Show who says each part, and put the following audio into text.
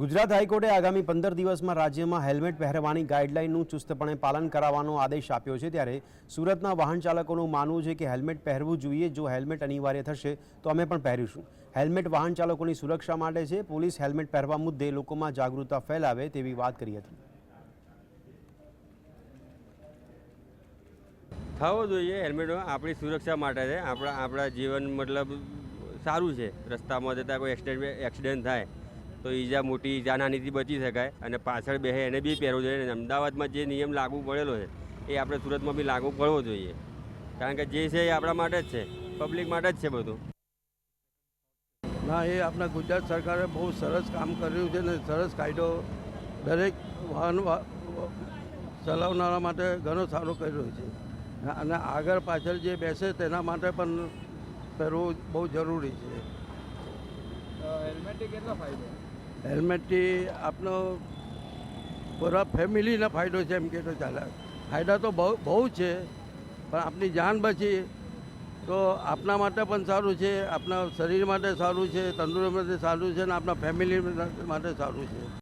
Speaker 1: ગુજરાત હાઈકોર્ટે આગામી પંદર દિવસમાં રાજ્યમાં હેલ્મેટ પહેરવાની ગાઈડલાઇનનું ચુસ્તપણે પાલન કરાવવાનો આદેશ આપ્યો છે. ત્યારે સુરતના વાહન ચાલકોનું માનવું છે કે હેલ્મેટ પહેરવું જોઈએ. જો હેલ્મેટ અનિવાર્ય થશે, તો અમે પણ પહેરીશું. હેલ્મેટ વાહન ચાલકોની સુરક્ષા માટે છે. પોલીસ હેલ્મેટ પહેરવા મુદ્દે લોકોમાં જાગૃતતા ફેલાવે તેવી વાત કરી હતી.
Speaker 2: થવો જોઈએ હેલ્મેટ. આપણી સુરક્ષા માટે છે. આપણા આપણા જીવન મતલબ સારું છે. રસ્તામાં જતાં કોઈ એક્સિડન્ટ એક્સિડન્ટ થાય તો ઈજા મોટી ઈજા નાનીથી બચી શકાય. અને પાછળ બેસે એને બી પહેરવું જોઈએ. અને અમદાવાદમાં જે નિયમ લાગુ પડેલો છે એ આપણે સુરતમાં બી લાગુ પડવો જોઈએ. કારણ કે જે છે એ આપણા માટે જ છે. પબ્લિક માટે જ છે બધું.
Speaker 3: ના એ આપણા ગુજરાત સરકારે બહુ સરસ કામ કર્યું છે ને સરસ કાયદો દરેક વાહન ચલાવનારા માટે ઘણો સારો કર્યો છે. અને આગળ પાછળ જે બેસે તેના માટે પણ પહેરવું બહુ જરૂરી છે.
Speaker 4: હેલ્મેટથી કેટલો ફાયદો?
Speaker 3: હેલ્મેટથી આપનો પૂરા ફેમિલીને ફાયદો છે એમ કે તો ચાલે. ફાયદા તો બહુ બહુ છે, પણ આપણી જાન બચી. તો આપણા માટે પણ સારું છે, આપના શરીર માટે સારું છે, તંદુરસ્ત માટે સારું છે, અને આપણા ફેમિલી માટે સારું છે.